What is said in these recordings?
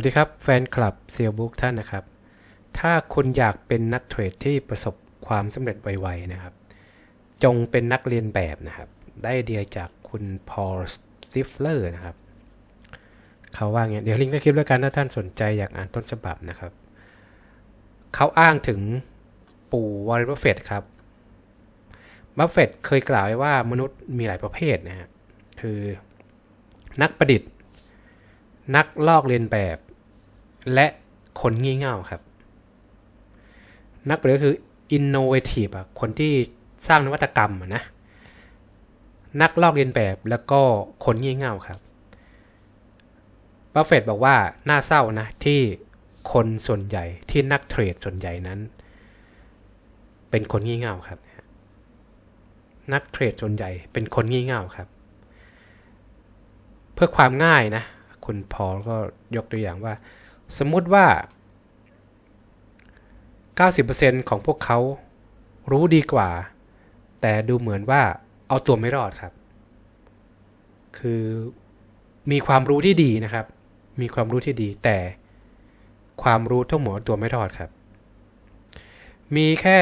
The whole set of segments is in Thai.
วัสดีครับแฟนคลับเซียบุ๊กท่านนะครับ ถ้าคุณอยากเป็นนักเทรดที่ประสบความสำเร็จไวๆนะครับ จงเป็นนักเรียนแบบนะครับ ได้เดียจากคุณพอลสติฟเลอร์นะครับ เขาว่าไงเดี๋ยวลิงก์ในคลิปแล้วกันถ้าท่านสนใจอยากอ่านต้นฉบับนะครับ เขาอ้างถึงปู่วอร์เรนบัฟเฟตครับบัฟเฟตเคยกล่าวไว้ว่ามนุษย์มีหลายประเภทนะฮะคือนักประดิษฐ์ นักลอกเลียนแบบ และคนงี่เง่าครับ นักประดิษฐ์ก็คือ innovative อะคนที่สร้างนวัตกรรมนะนักลอกเลียนแบบแล้วก็คนงี่เง่าครับบัฟเฟตบอกว่าน่าเศร้านะที่คนส่วนใหญ่ที่นักเทรดส่วนใหญ่นั้น เป็นคนงี่เง่าครับ นักเทรดส่วนใหญ่เป็นคนงี่เง่าครับ เพื่อความง่ายนะ คุณพอลก็ยกตัวอย่างว่า สมมุติว่า 90%ของพวกเขารู้ดีกว่า แต่ดูเหมือนว่าเอาตัวไม่รอดครับ คือมีความรู้ที่ดีนะครับ มีความรู้ที่ดีแต่ความรู้ทั้งหมดเอาตัวไม่รอดครับ มีแค่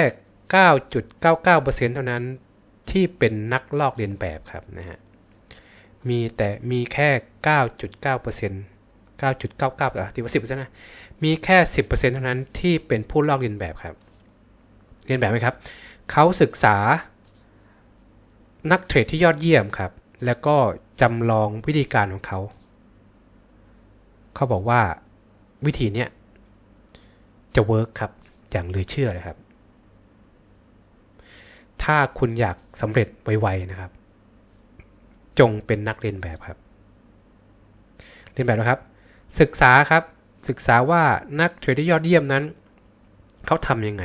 9.99%เท่านั้นที่เป็นนักลอกเลียนแบบครับนะฮะ มีแต่มีแค่ 9.9% 9.99อะตีว่า10%นะมีแค่ 10%เท่านั้นที่เป็นผู้ลอกเลียนแบบครับเรียนแบบไหมครับ เขาศึกษา นักเทรดที่ยอดเยี่ยมครับ แล้วก็จำลองวิธีการของเขา เขาบอกว่าวิธีเนี้ยจะเวิร์กครับ อย่างเหลือเชื่อเลยครับ ถ้าคุณอยากสำเร็จไวๆนะครับ จงเป็นนักเรียนแบบครับ เรียนแบบนะครับ ศึกษาครับศึกษาว่านักเทรดที่ยอดเยี่ยมนั้น เขาทำยังไง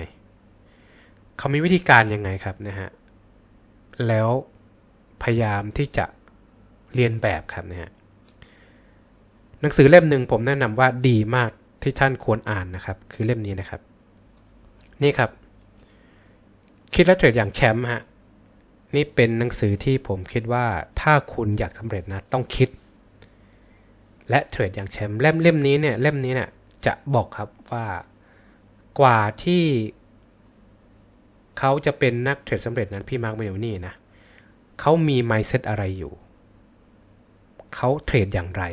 เขามีวิธีการยังไงครับนะฮะแล้วพยายามที่จะเรียนแบบครับนะฮะหนังสือเล่มหนึ่งผมแนะนำว่าดีมากที่ท่านควรอ่านนะครับ คือเล่มนี้นะครับ นี่ครับ คิดและเทรดอย่างแชมป์ฮะนี่เป็นหนังสือที่ผมคิดว่าถ้าคุณอยากสำเร็จนะ ต้องคิด และเทรดอย่างแชมป์เล่มเล่มนี้เนี่ยเล่มนี้เนี่ยจะบอกครับว่ากว่าที่เขาจะเป็นนักเทรดสำเร็จนั้นพี่มาร์คเมลนี่นะเขามี mindset อะไรอยู่ เขาเทรดอย่างไร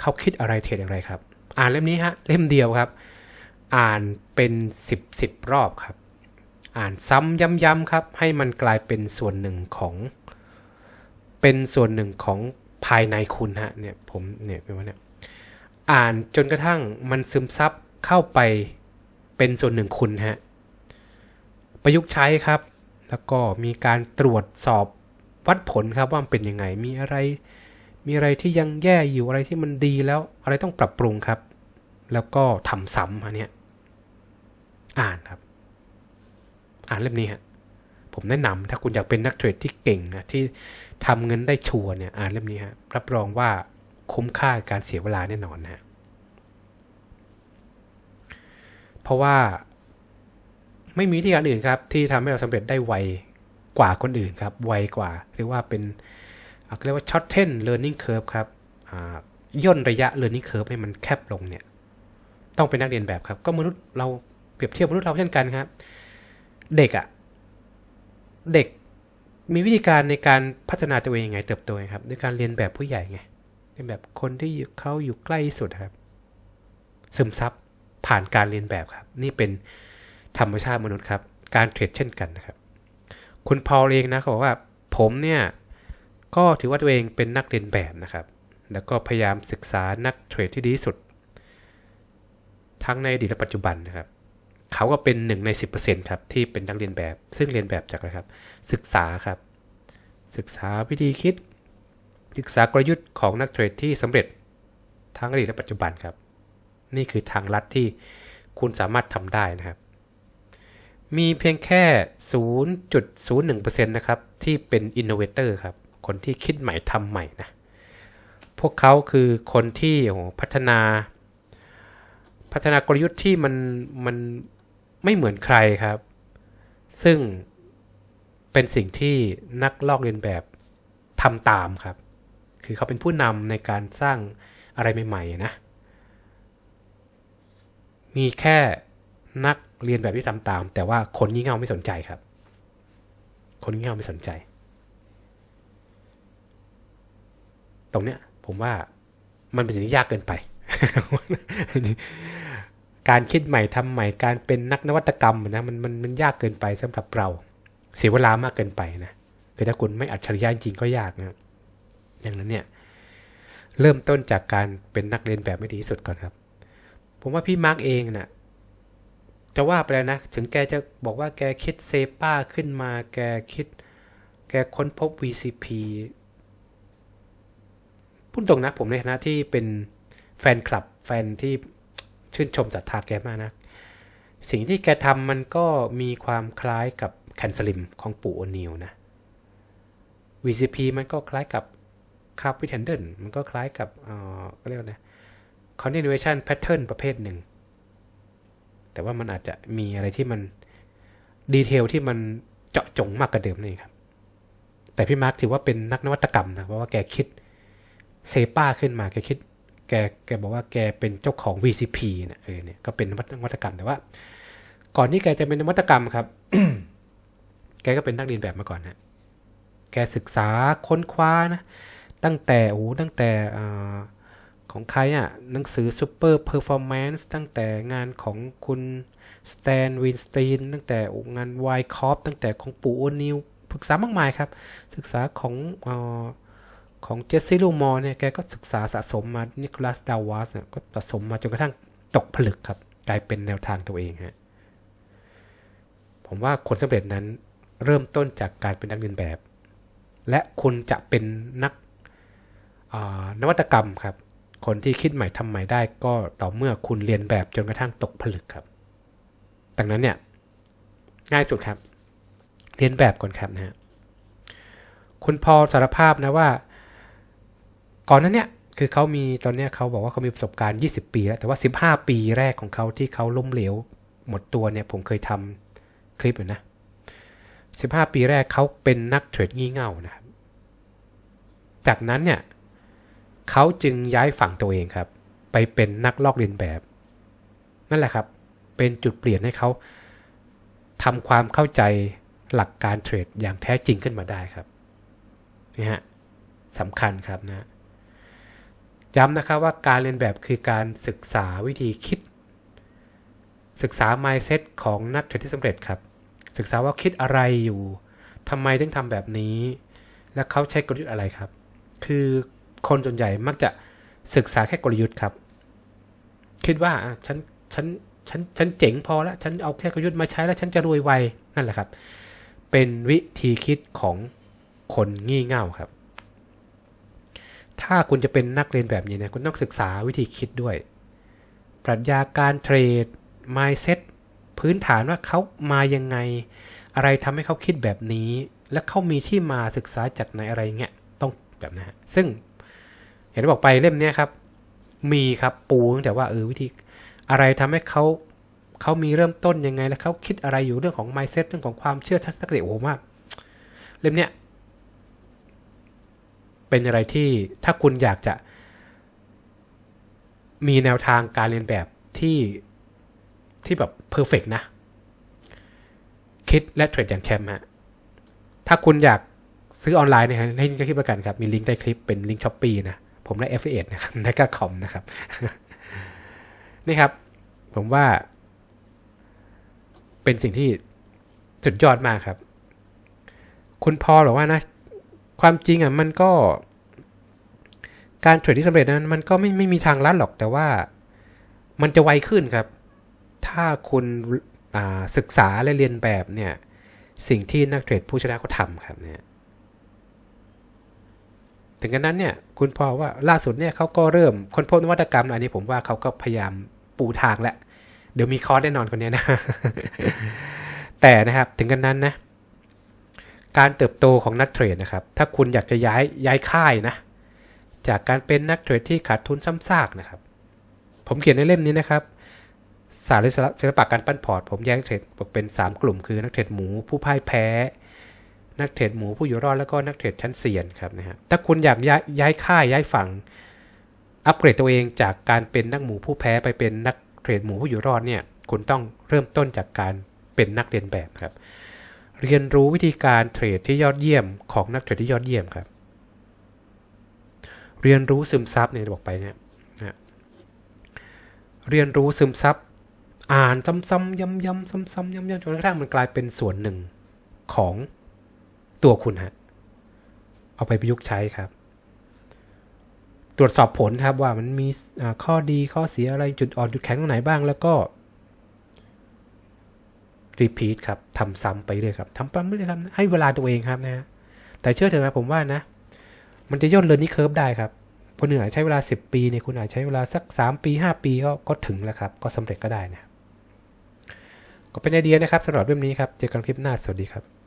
เขาคิดอะไรเทรดอย่างไรครับ อ่านเล่มนี้ฮะเล่มเดียวครับ อ่านเป็น10 10รอบครับ อ่านซ้ำย้ำๆครับ ให้มันกลายเป็นส่วนหนึ่งของ เป็นส่วนหนึ่งของ ภายในคุณฮะเนี่ยผมเนี่ยเป็นว่าเนี่ยอ่านจนกระทั่งมันซึมซับเข้าไปเป็นส่วนหนึ่งคุณฮะประยุกต์ใช้ครับ แล้วก็มีการตรวจสอบวัดผลครับว่ามันเป็นยังไงมีอะไร มีอะไรที่ยังแย่อยู่อะไรที่มันดีแล้วอะไรต้องปรับปรุงครับ แล้วก็ทำซ้ำอันเนี้ยอ่านครับ อ่านเล่มนี้ฮะ ผมแนะนำถ้าคุณอยากเป็นนักเทรดที่เก่งนะที่ทำเงินได้ชัวร์เนี่ยอ่านเล่มนี้ฮะรับรองว่าคุ้มค่าการเสียเวลาแน่นอนนะเพราะว่าไม่มีที่การอื่นครับ ที่ทำให้เราสำเร็จได้ไวกว่าคนอื่นครับ ไวกว่าเรียกว่าเป็นเรียกว่า shorten learning curve ครับย่นระยะ learning curve ให้มันแคบลงเนี่ย ต้องเป็นนักเรียนแบบครับ ก็มนุษย์เราเปรียบเทียบมนุษย์เราเช่นกันครับ เด็กอะ่ะ เด็กมีวิธีการในการพัฒนาตัวเองยังไงเติบโตครับด้วยการเรียนแบบผู้ใหญ่ไงเรียนแบบคนที่เขาอยู่ใกล้สุดครับ ซึมซับผ่านการเรียนแบบครับ นี่เป็นธรรมชาติมนุษย์ครับ การเทรดเช่นกันนะครับ คุณพอลเองนะเขาบอกว่าผมเนี่ยก็ถือว่าตัวเองเป็นนักเรียนแบบนะครับ แล้วก็พยายามศึกษานักเทรดที่ดีที่สุด ทั้งในอดีตและปัจจุบันนะครับ เขาก็เป็นหนึ่งใน 10%ครับที่เป็นนักเรียนแบบ ซึ่งเรียนแบบจากอะไรครับ ศึกษาครับ ศึกษาวิธีคิด ศึกษากลยุทธ์ของนักเทรดที่สำเร็จทั้งอดีตและปัจจุบันครับ นี่คือทางลัดที่คุณสามารถทำได้นะครับ มีเพียงแค่ 0.01%นะครับที่เป็นอินโนเวเตอร์ครับ คนที่คิดใหม่ทำใหม่นะ พวกเขาคือคนที่พัฒนา พัฒนากลยุทธ์ที่มันมัน ไม่เหมือนใครครับ ซึ่งเป็นสิ่งที่นักลอกเลียนแบบทำตามครับ คือเขาเป็นผู้นำในการสร้างอะไรใหม่ๆนะ มีแค่นักเรียนแบบที่ทำตาม แต่ว่าคนงี่เง่าไม่สนใจครับ คนงี่เง่าไม่สนใจ ตรงเนี้ยผมว่ามันเป็นสิ่งที่ยากเกินไป การคิดใหม่ทำใหม่การเป็นนักนวัตกรรมนะมันมันมันยากเกินไปสำหรับเรา เสียเวลามากเกินไปนะคือถ้าคุณไม่อัจฉริยะจริงก็ยากนะอย่างนั้นเนี่ยเริ่มต้นจากการเป็นนักเรียนแบบไม่ดีที่สุดก่อนครับ ผมว่าพี่มาร์กเองนะ่ะจะว่าไปแล้วนะ ถึงแกจะบอกว่าแกคิดเซป้าขึ้นมา แกคิด แกค้นพบ VCP พูดตรงนะผมในฐานะที่เป็นแฟนคลับแฟนที่ ชื่นชมศรัทธาแกมากนะสิ่งที่แกทำมันก็มีความคล้ายกับแคนสลิมของปู่โอนิลนะ VCP มันก็คล้ายกับคาร์บิเทนเดนมันก็คล้ายกับเอ่อก็เรียกว่านะ continuation pattern ประเภทหนึ่ง แต่ว่ามันอาจจะมีอะไรที่มันดีเทลที่มันเจาะจงมากกว่าเดิมนี่ครับ แต่พี่มาร์คถือว่าเป็นนักนวัตกรรมนะ เพราะว่าแกคิดเซป้าขึ้นมา แกคิด แกแกบอกว่าแกเป็นเจ้าของ VCP นะเออเนี่ยก็เป็นนวัตกรรมแต่ว่า ก่อนที่แกจะเป็นนวัตกรรมครับ แกก็เป็นนักเรียนแบบมาก่อนนะแกศึกษาค้นคว้านะ ตั้งแต่โอ้ตั้งแต่ของใครอะหนังสือ Super Performance ตั้งแต่งานของคุณสแตนวินสตีนตั้งแต่งานไวคอปตั้งแต่ของปู่โอนิวศึกษามากมายครับ ศึกษาของอ ของเจสซี่ลูมอร์เนี่ยแกก็ศึกษาสะสมมานิโคลัสดาวาสเนี่ยก็สะสมมาจนกระทั่งตกผลึกครับ กลายเป็นแนวทางตัวเองฮะผมว่าคนสำเร็จนั้นเริ่มต้นจากการเป็นนักเรียนแบบ และคุณจะเป็นนักนวัตกรรมครับ คนที่คิดใหม่ทำใหม่ได้ก็ต่อเมื่อคุณเรียนแบบจนกระทั่งตกผลึกครับดังนั้นเนี่ยง่ายสุดครับ เรียนแบบก่อนครับนะฮะคุณพอสารภาพนะว่า ก่อนนั้นเนี่ยคือเขามีตอนนี้เขาบอกว่าเขามีประสบการณ์ 20 ปีแล้วแต่ว่า 15 ปีแรกของเขาที่เขาล้มเหลว หมดตัวเนี่ยผมเคยทำคลิปอยู่นะ 15 ปีแรกเขาเป็นนักเทรดงี่เง่านะครับจากนั้นเนี่ยเขาจึงย้ายฝั่งตัวเองครับ ไปเป็นนักลอกเลียนแบบ นั่นแหละครับ เป็นจุดเปลี่ยนให้เขาทำความเข้าใจหลักการเทรดอย่างแท้จริงขึ้นมาได้ครับนี่ฮะสำคัญครับนะ ย้ำนะครับว่าการเรียนแบบคือการศึกษาวิธีคิด ศึกษา mindset ของนักเทรดที่สำเร็จครับ ศึกษาว่าคิดอะไรอยู่ทำไมถึงทำแบบนี้ และเขาใช้กลยุทธ์อะไรครับ คือคนส่วนใหญ่มักจะศึกษาแค่กลยุทธ์ครับ คิดว่าฉันฉันฉันฉันเจ๋งพอแล้วฉันเอาแค่กลยุทธ์มาใช้แล้วฉันจะรวยไวนั่นแหละครับ เป็นวิธีคิดของคนงี่เง่าครับ ถ้าคุณจะเป็นนักเรียนแบบนี้นะคุณต้องศึกษาวิธีคิดด้วย ปรัชญาการเทรด mindset พื้นฐานว่าเขามายังไง อะไรทำให้เขาคิดแบบนี้ และเขามีที่มาศึกษาจากไหนอะไรเงี้ยต้องแบบนะฮะซึ่งเห็นบอกไปเล่มนี้ครับ มีครับปูตั้งแต่ว่าเออวิธีอะไรทำให้เขาเขามีเริ่มต้นยังไง และเขาคิดอะไรอยู่เรื่องของ mindset เรื่องของความเชื่อทัศนคติโอ้มากเล่มเนี้ย เป็นอะไรที่ถ้าคุณอยากจะ มีแนวทางการเรียนแบบที่ที่แบบเพอร์เฟกนะ คิดและเทรดอย่างแชมป์ฮะถ้าคุณอยากซื้อออนไลน์เนี่ยให้คลิปประกันครับ มีลิงก์ใต้คลิปเป็นลิงก์ช้อปปีนะ ผมได้ f อนะครับได้ก็คอมนะครับ นี่ครับ ผมว่า เป็นสิ่งที่สุดยอดมากครับ คุณพอหรือว่านะ ความจริงอะมันก็ การเทรดที่สำเร็จนั้น มันก็ไม่ไม่มีทางลัดหรอกแต่ว่ามันจะไวขึ้นครับ ถ้าคุณศึกษาและเรียนแบบเนี่ย สิ่งที่นักเทรดผู้ชนะเขาทำครับเนี่ยถึงกันนั้นเนี่ย คุณพอว่าล่าสุดเนี่ยเขาก็เริ่มค้นพบนวัตกรรมอันนี้ผมว่าเขาก็พยายามปูทางแล้วเดี๋ยวมีคอร์สแน่นอนคนนี้นะ แต่นะครับ ถึงกันนั้นนะ การเติบโตของนักเทรดนะครับ ถ้าคุณอยากจะย้ายย้ายค่ายนะ จากการเป็นนักเทรดที่ขาดทุนซ้ำซากนะครับ ผมเขียนในเล่มนี้นะครับ สารศิลปะการปั้นพอร์ต ผมแยกเทรดเป็น 3 กลุ่ม คือนักเทรดหมูผู้พ่ายแพ้ นักเทรดหมูผู้อยู่รอดแล้วก็นักเทรดชั้นเซียนครับนะฮะ ถ้าคุณอยากย้ายย้ายค่ายย้ายฝั่ง อัปเกรดตัวเองจากการเป็นนักหมูผู้แพ้ไปเป็นนักเทรดหมูผู้อยู่รอดเนี่ย คุณต้องเริ่มต้นจากการเป็นนักเรียนแบบครับ เรียนรู้วิธีการเทรดที่ยอดเยี่ยมของนักเทรดที่ยอดเยี่ยมครับ เรียนรู้ซึมซับเนี่ยบอกไปเนี่ยนะเรียนรู้ซึมซับอ่านซ้ำๆย้ำๆซ้ำๆย้ำๆจนกระทั่งมันกลายเป็นส่วนหนึ่งของตัวคุณฮะเอาไปประยุกต์ใช้ครับ ตรวจสอบผลครับว่ามันมีข้อดีข้อเสียอะไรจุดอ่อนจุดแข็งตรงไหนบ้าง แล้วก็ รีพีทครับทำซ้ำไปเรื่อยครับทำซ้ำไปเรื่อยครับ ให้เวลาตัวเองครับนะฮะแต่เชื่อเถอะครับผมว่านะ มันจะย่นเรียนนี่เคิร์ฟได้ครับคนหนึ่งอาจใช้เวลา 10 ปีเนี่ยคุณอาจใช้เวลาสัก 3 ปี 5 ปีก็ก็ถึงแล้วครับ ก็สำเร็จก็ได้นะก็เป็นไอเดียนะครับสำหรับเรื่องนี้ครับ เจอกันคลิปหน้าสวัสดีครับ